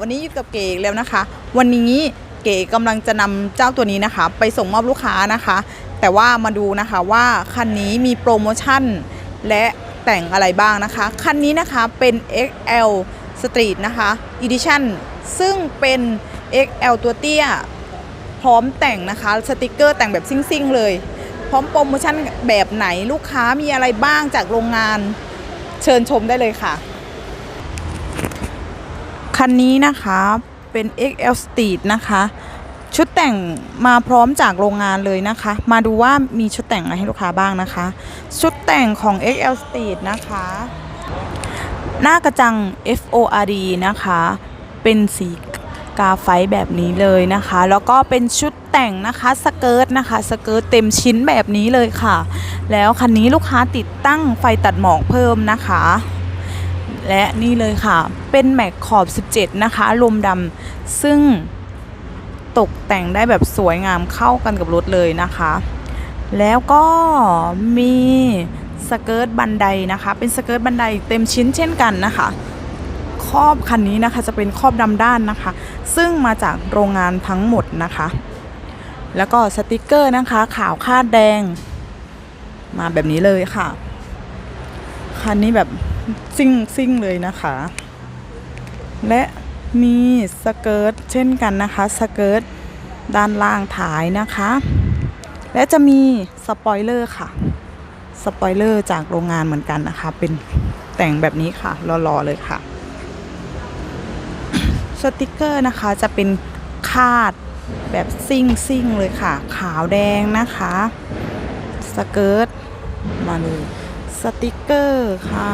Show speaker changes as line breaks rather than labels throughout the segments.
วันนี้อยู่กับเก๋แล้วนะคะ วันนี้เก๋กำลังจะนำเจ้าตัวนี้นะคะ ไปส่งมอบลูกค้านะคะ แต่ว่ามาดูนะคะว่าคันนี้มีโปรโมชั่นและแต่งอะไรบ้างนะคะ คันนี้นะคะเป็น XL Street นะคะ Edition ซึ่งเป็น XL ตัวเตี้ย พร้อมแต่งนะคะสติกเกอร์แต่งแบบซิ่งๆเลย พร้อมโปรโมชั่นแบบไหนลูกค้ามีอะไรบ้างจากโรงงาน เชิญชมได้เลยค่ะ คันนี้นะคะเป็น XL Street นะคะ ชุดแต่งมาพร้อมจากโรงงานเลยนะคะ มาดูว่ามีชุดแต่งอะไรให้ลูกค้าบ้างนะคะ ชุดแต่งของ XL Street นะคะ หน้ากระจัง FORD นะคะ เป็นสีกาไฟแบบนี้เลยนะคะ แล้วก็เป็นชุดแต่งนะคะสเกิร์ตนะคะสเกิร์ตเต็มชิ้นแบบนี้เลยค่ะ แล้วคันนี้ลูกค้าติดตั้งไฟตัดหมอกเพิ่มนะคะ และนี่เลยค่ะ เป็นแม็กขอบ 17 นะคะลมดำซึ่งตกแต่งได้แบบสวยงามเข้ากันกับรถเลยนะคะ แล้วก็มีสเกิร์ตบันไดนะคะ เป็นสเกิร์ตบันไดเต็มชิ้นเช่นกันนะคะครอบคันนี้นะคะจะเป็นครอบดำด้านนะคะ ซึ่งมาจากโรงงานทั้งหมดนะคะ แล้วก็สติกเกอร์นะคะ ขาวคาดแดง มาแบบนี้เลยค่ะ คันนี้แบบ ซิ่งซิ่งเลยนะคะ และมีสเกิร์ตเช่นกันนะคะสเกิร์ตด้านล่างถ่ายนะคะ และจะมีสปอยเลอร์ค่ะสปอยเลอร์จากโรงงานเหมือนกันนะคะ เป็นแต่งแบบนี้ค่ะรอๆเลยค่ะ สติกเกอร์นะคะจะเป็นคาดแบบซิ่งซิ่งเลยค่ะ ขาวแดงนะคะ สเกิร์ตมาเลย สติกเกอร์ค่ะ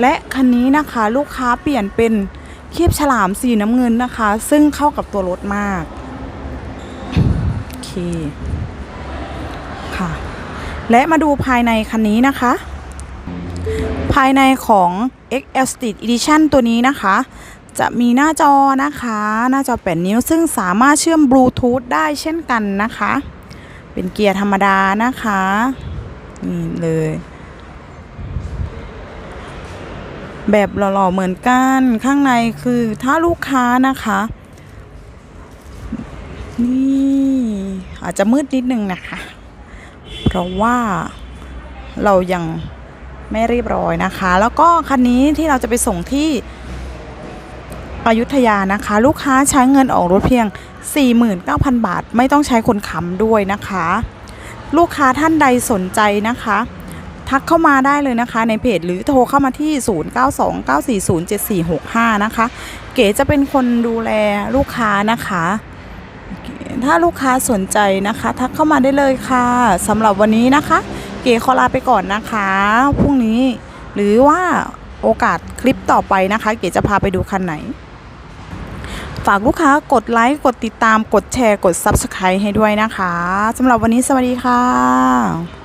และคันนี้นะคะลูกค้าเปลี่ยนเป็นเคียบฉลามสีน้ำเงินนะคะ ซึ่งเข้ากับตัวรถมาก โอเค ค่ะ และมาดูภายในคันนี้นะคะ ภายในของ XL Street Edition ตัวนี้นะคะ จะมีหน้าจอนะคะ หน้าจอ 8 นิ้ว ซึ่งสามารถเชื่อมบลูทูธได้เช่นกันนะคะ เป็นเกียร์ธรรมดานะคะ นี่เลย แบบหล่อๆเหมือนกัน ข้างในคือถ้าลูกค้านะคะ นี่อาจจะมืดนิดนึงนะคะ เพราะว่าเรายังไม่เรียบร้อยนะคะ แล้วก็คันนี้ที่เราจะไปส่งที่อยุธยานะคะ ลูกค้าใช้เงินออกรถเพียง 49,000 บาท ไม่ต้องใช้คนค้ำด้วยนะคะ ลูกค้าท่านใดสนใจนะคะ ทักเข้ามาได้เลยนะคะในเพจหรือโทรเข้ามาที่ 0929407465 นะคะ เก๋จะเป็นคนดูแลลูกค้านะคะ ถ้าลูกค้าสนใจนะคะ ทักเข้ามาได้เลยค่ะสำหรับวันนี้นะคะ เก๋ขอลาไปก่อนนะคะพรุ่งนี้ หรือว่าโอกาสคลิปต่อไปนะคะ เก๋จะพาไปดูคันไหน ฝากลูกค้ากดไลค์กดติดตามกดแชร์กด Subscribe ให้ด้วยนะคะสำหรับวันนี้สวัสดีค่ะ